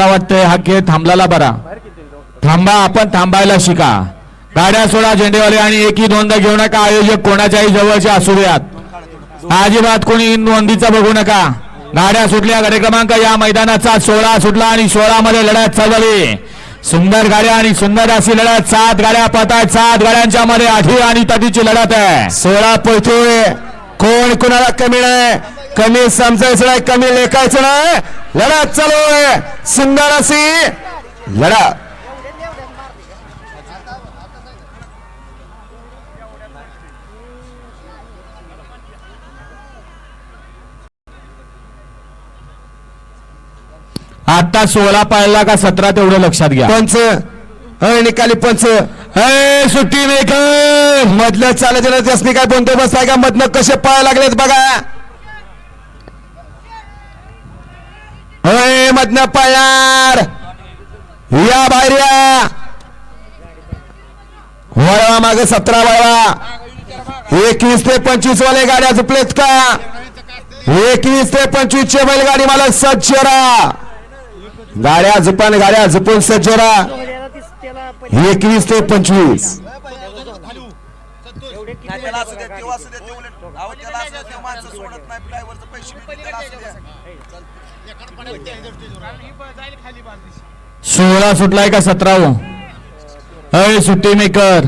मला वाटतंय हा खेळ थांबलाला बरा? थांबा आपण थांबायला शिका. गाड्या सोडा झेंडेवाले आणि एकही नोंद घेऊ नका. आयोजक कोणाच्याही जवळचे असू द्यात. अजिबात कोणी नोंदीचा बघू नका. गाड्या सुटल्या गाडी क्रमांक या मैदानाचा सोळा सुटला आणि सोळा मध्ये लढत चालवली सुंदर गाड्या आणि सुंदर अशी लढत. सात गाड्या पतात सात गाड्यांच्या मध्ये आठी आणि तटीची लढत आहे. सोळा पळतोय कोण कोणाला कमी नाही? कमी समजायचं नाही कमी लेखायचं नाही. लढत चालू आहे सुंदर अशी लढा. आता सोळा पाळला का सतरा तेवढं लक्षात घ्या. पंच. अय निकाली पंच. अय सुट्टी मेकर मधलं चालायचं त्यासनी काय बंदोबस्त आहे का? मधनं कसे पाय लागलेत बघा अय मधनं पळणार या बाहेर या वळवा माग सतरा वळवा. एकवीस ते पंचवीस वाले गाड्या झुपलेत का? एकवीस ते पंचवीस चे बैलगाडी मला सज्ज रा गाड्या झुपान गाड्या झुपून सज्ज रा एकवीस ते पंचवीस. त्याला असू द्या तेव्हा असू द्या ते त्याला असू द्या माणसं सोडत नाही ड्रायव्हरचं पैसे सोळा सुटलाय का सतरा अय सुट्टी मेकर.